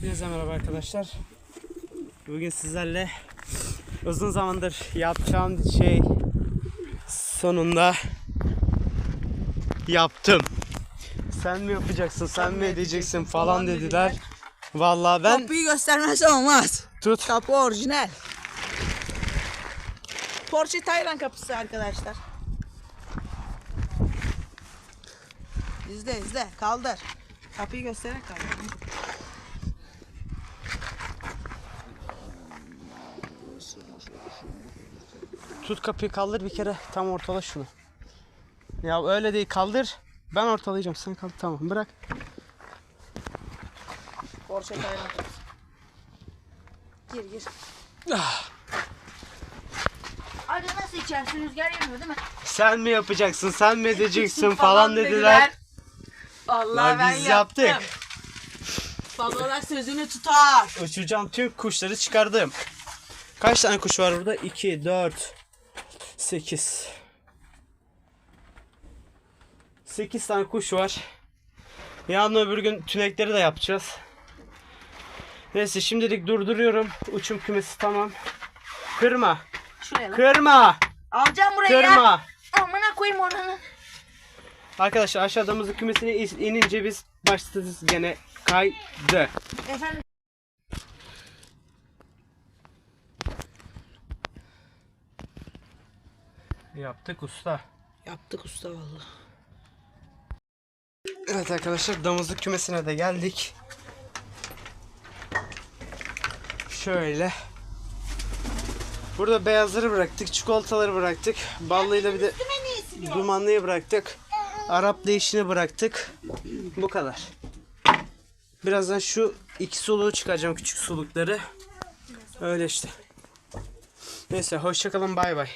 Hepinize merhaba arkadaşlar. Bugün sizlerle uzun zamandır yapacağım şey sonunda yaptım. Sen mi yapacaksın, sen mi edeceksin falan dediler. Vallahi ben Kapıyı göstermez olmaz. tut. Kapı orijinal. Porsche Tayran kapısı arkadaşlar. İzle izle kaldır. Kapıyı göstererek kaldır. Tut kapıyı kaldır bir kere tam ortala şunu. Ya öyle değil kaldır. Ben ortalayacağım sen kaldır tamam bırak. Porsche Tayran kapısı. Gir gir. Hadi nasıl içersin rüzgar yemiyor değil mi? Sen mi yapacaksın sen mi edeceksin falan dediler. Vallahi Ya ben biz yaptım. yaptık. Babalar sözünü tutar. Uçuracağım tüm kuşları çıkardım. Kaç tane kuş var burada? 2, 4, 8. 8 tane kuş var. Yarın öbür gün tünekleri de yapacağız. Neyse şimdilik durduruyorum. Uçum kümesi tamam. Kırma. Şuraya lan. Kırma. Alacağım burayı ya. Kırma. Amına koyayım oranı. Arkadaşlar aşağıdamızın kümesine in- inince biz başlarız gene kaydı. Efendim Yaptık usta. Yaptık usta vallahi. Evet arkadaşlar damızlık kümesine de geldik. Şöyle. Burada beyazları bıraktık, çikolataları bıraktık. Ballıyla bir de dumanlıyı bıraktık. Arap değişini bıraktık. Bu kadar. Birazdan şu iki soluğu çıkaracağım küçük sulukları. Öyle işte. Neyse hoşçakalın bay bay.